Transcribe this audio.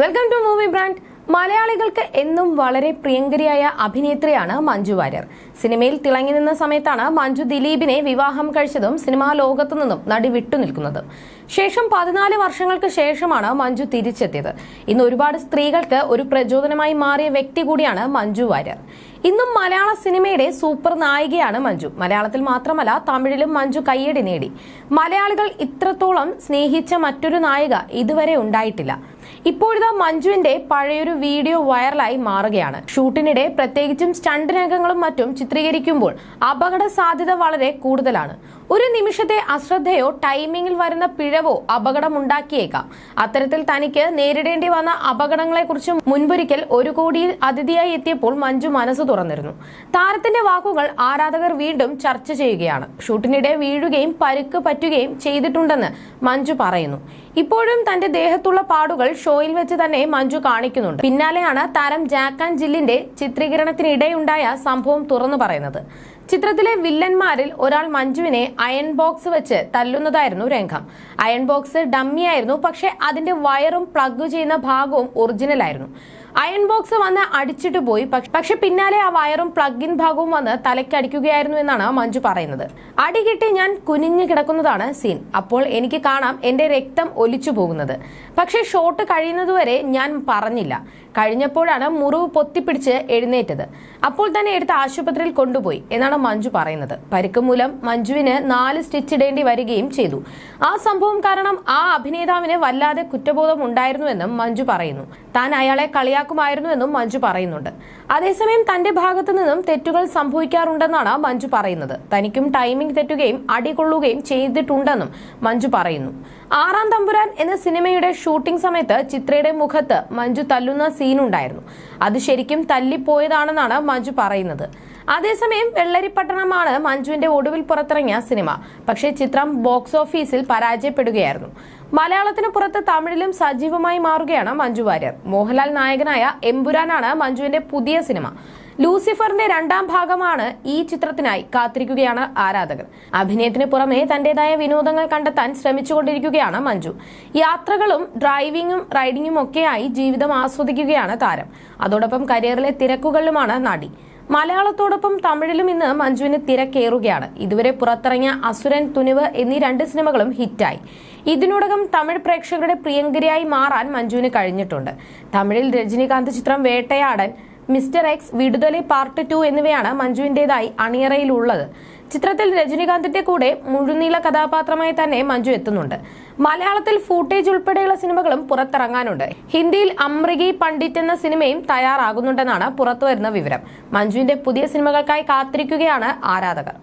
Welcome to movie brand മലയാളികൾക്ക് എന്നും വളരെ പ്രിയങ്കരിയായ അഭിനേത്രിയാണ് മഞ്ജു വാര്യർ. സിനിമയിൽ തിളങ്ങി നിന്ന സമയത്താണ് മഞ്ജു ദിലീപിനെ വിവാഹം കഴിച്ചതും സിനിമാ ലോകത്തു നിന്നും നടി വിട്ടുനിൽക്കുന്നത് ശേഷം പതിനാല് വർഷങ്ങൾക്ക് ശേഷമാണ് മഞ്ജു തിരിച്ചെത്തിയത്. ഇന്ന് ഒരുപാട് സ്ത്രീകൾക്ക് ഒരു പ്രചോദനമായി മാറിയ വ്യക്തി കൂടിയാണ് മഞ്ജു വാര്യർ. ഇന്നും മലയാള സിനിമയുടെ സൂപ്പർ നായികയാണ് മഞ്ജു. മലയാളത്തിൽ മാത്രമല്ല തമിഴിലും മഞ്ജു കയ്യടി നേടി. മലയാളികൾ ഇത്രത്തോളം സ്നേഹിച്ച മറ്റൊരു നായിക ഇതുവരെ ഉണ്ടായിട്ടില്ല. ഇപ്പോഴിതാ മഞ്ജുവിന്റെ പഴയൊരു വീഡിയോ വൈറലായി മാറുകയാണ്. ഷൂട്ടിനിടെ പ്രത്യേകിച്ചും സ്റ്റണ്ട് രംഗങ്ങളും മറ്റും ചിത്രീകരിക്കുമ്പോൾ അപകട സാധ്യത വളരെ കൂടുതലാണ്. ഒരു നിമിഷത്തെ അശ്രദ്ധയോ ടൈമിംഗിൽ വരുന്ന പിഴവോ അപകടമുണ്ടാക്കിയേക്കാം. അത്തരത്തിൽ തനിക്ക് നേരിടേണ്ടി വന്ന അപകടങ്ങളെക്കുറിച്ച് മുൻപൊരിക്കൽ ഒരു കോടിയിൽ അതിഥിയായി എത്തിയപ്പോൾ മഞ്ജു മനസ്സ് തുറന്നിരുന്നു. താരത്തിന്റെ വാക്കുകൾ ആരാധകർ വീണ്ടും ചർച്ച ചെയ്യുകയാണ്. ഷൂട്ടിനിടെ വീഴുകയും പരുക്ക് പറ്റുകയും ചെയ്തിട്ടുണ്ടെന്ന് മഞ്ജു പറയുന്നു. ഇപ്പോഴും തന്റെ ദേഹത്തുള്ള പാടുകൾ ഷോയിൽ വെച്ച് തന്നെ മഞ്ജു കാണിക്കുന്നുണ്ട്. പിന്നാലെയാണ് താരം ജാക്ക് ആൻഡ് ജില്ലിന്റെ ചിത്രീകരണത്തിനിടെയുണ്ടായ സംഭവം തുറന്നു പറയുന്നത്. ചിത്രത്തിലെ വില്ലന്മാരിൽ ഒരാൾ മഞ്ജുവിനെ അയൺ ബോക്സ് വെച്ച് തല്ലുന്നതായിരുന്നു രംഗം. അയൺ ബോക്സ് ഡമ്മിയായിരുന്നു പക്ഷെ അതിന്റെ വയറും പ്ലഗ് ചെയ്യുന്ന ഭാഗവും ഒറിജിനൽ ആയിരുന്നു. അയൺ ബോക്സ് വന്ന് അടിച്ചിട്ട് പോയി. പക്ഷെ പിന്നാലെ ആ വയറും പ്ലഗിൻ ഭാഗവും വന്ന് തലയ്ക്ക് അടിക്കുകയായിരുന്നു എന്നാണ് മഞ്ജു പറയുന്നത്. അടി കിട്ടി ഞാൻ കുനിഞ്ഞു കിടക്കുന്നതാണ് സീൻ അപ്പോൾ എനിക്ക് കാണാം എന്റെ രക്തം ഒലിച്ചു പോകുന്നത്. പക്ഷെ ഷോട്ട് കഴിയുന്നതുവരെ ഞാൻ പറഞ്ഞില്ല. കഴിഞ്ഞപ്പോഴാണ് മുറിവ് പൊത്തിപ്പിടിച്ച് എഴുന്നേറ്റത്. അപ്പോൾ തന്നെ എടുത്ത് ആശുപത്രിയിൽ കൊണ്ടുപോയി എന്നാണ് മഞ്ജു പറയുന്നത്. പരിക്ക് മൂലം മഞ്ജുവിന് നാല് സ്റ്റിച്ച് ഇടേണ്ടി വരികയും ചെയ്തു. ആ സംഭവം കാരണം ആ അഭിനേതാവിന് വല്ലാതെ കുറ്റബോധം ഉണ്ടായിരുന്നുവെന്നും മഞ്ജു പറയുന്നു. താൻ അയാളെ കളിയാക്കുമായിരുന്നുവെന്നും മഞ്ജു പറയുന്നുണ്ട്. അതേസമയം തന്റെ ഭാഗത്തു നിന്നും തെറ്റുകൾ സംഭവിക്കാറുണ്ടെന്നാണ് മഞ്ജു പറയുന്നത്. തനിക്കും ടൈമിംഗ് തെറ്റുകയും അടികൊള്ളുകയും ചെയ്തിട്ടുണ്ടെന്നും മഞ്ജു പറയുന്നു. ആറാം തമ്പുരാൻ എന്ന സിനിമയുടെ ഷൂട്ടിംഗ് സമയത്ത് ചിത്രയുടെ മുഖത്ത് മഞ്ജു തല്ലുന്ന സീനുണ്ടായിരുന്നു. അത് ശരിക്കും തല്ലിപ്പോയതാണെന്നാണ് മഞ്ജു പറയുന്നത്. അതേസമയം വെള്ളരിപ്പട്ടണമാണ് മഞ്ജുവിന്റെ ഒടുവിൽ പുറത്തിറങ്ങിയ സിനിമ. പക്ഷേ ചിത്രം ബോക്സ് ഓഫീസിൽ പരാജയപ്പെടുകയായിരുന്നു. മലയാളത്തിന് പുറത്ത് തമിഴിലും സജീവമായി മാറുകയാണ് മഞ്ജു വാര്യർ. മോഹൻലാൽ നായകനായ എംപുരാനാണ് മഞ്ജുവിന്റെ പുതിയ സിനിമ. ലൂസിഫറിന്റെ രണ്ടാം ഭാഗമാണ് ഈ ചിത്രത്തിനായി കാത്തിരിക്കുകയാണ് ആരാധകർ. അഭിനയത്തിന് പുറമെ തന്റേതായ വിനോദങ്ങൾ കണ്ടെത്താൻ ശ്രമിച്ചുകൊണ്ടിരിക്കുകയാണ് മഞ്ജു. യാത്രകളും ഡ്രൈവിംഗും റൈഡിംഗും ഒക്കെയായി ജീവിതം ആസ്വദിക്കുകയാണ് താരം. അതോടൊപ്പം കരിയറിലെ തിരക്കുകളിലുമാണ് നടി. മലയാളത്തോടൊപ്പം തമിഴിലും ഇന്ന് മഞ്ജുവിന് തിരക്കേറുകയാണ്. ഇതുവരെ പുറത്തിറങ്ങിയ അസുരൻ തുനിവ് എന്നീ രണ്ട് സിനിമകളും ഹിറ്റായി. ഇതിനോടകം തമിഴ് പ്രേക്ഷകരുടെ പ്രിയങ്കരിയായി മാറാൻ മഞ്ജുവിന് കഴിഞ്ഞിട്ടുണ്ട്. തമിഴിൽ രജനീകാന്ത് ചിത്രം Vettaiyan mister X Viduthalai part two എന്നിവയാണ് മഞ്ജുവിന്റേതായി അണിയറയിലുള്ളത്. ചിത്രത്തിൽ രജനീകാന്തിന്റെ കൂടെ മുഴുനീള കഥാപാത്രമായി തന്നെ മഞ്ജു എത്തുന്നുണ്ട്. മലയാളത്തിൽ ഫൂട്ടേജ് ഉൾപ്പെടെയുള്ള സിനിമകളും പുറത്തിറങ്ങാനുണ്ട്. ഹിന്ദിയിൽ അമ്രികി പണ്ഡിറ്റ് എന്ന സിനിമയും തയ്യാറാകുന്നുണ്ടെന്നാണ് പുറത്തുവരുന്ന വിവരം. മഞ്ജുവിന്റെ പുതിയ സിനിമകൾക്കായി കാത്തിരിക്കുകയാണ് ആരാധകർ.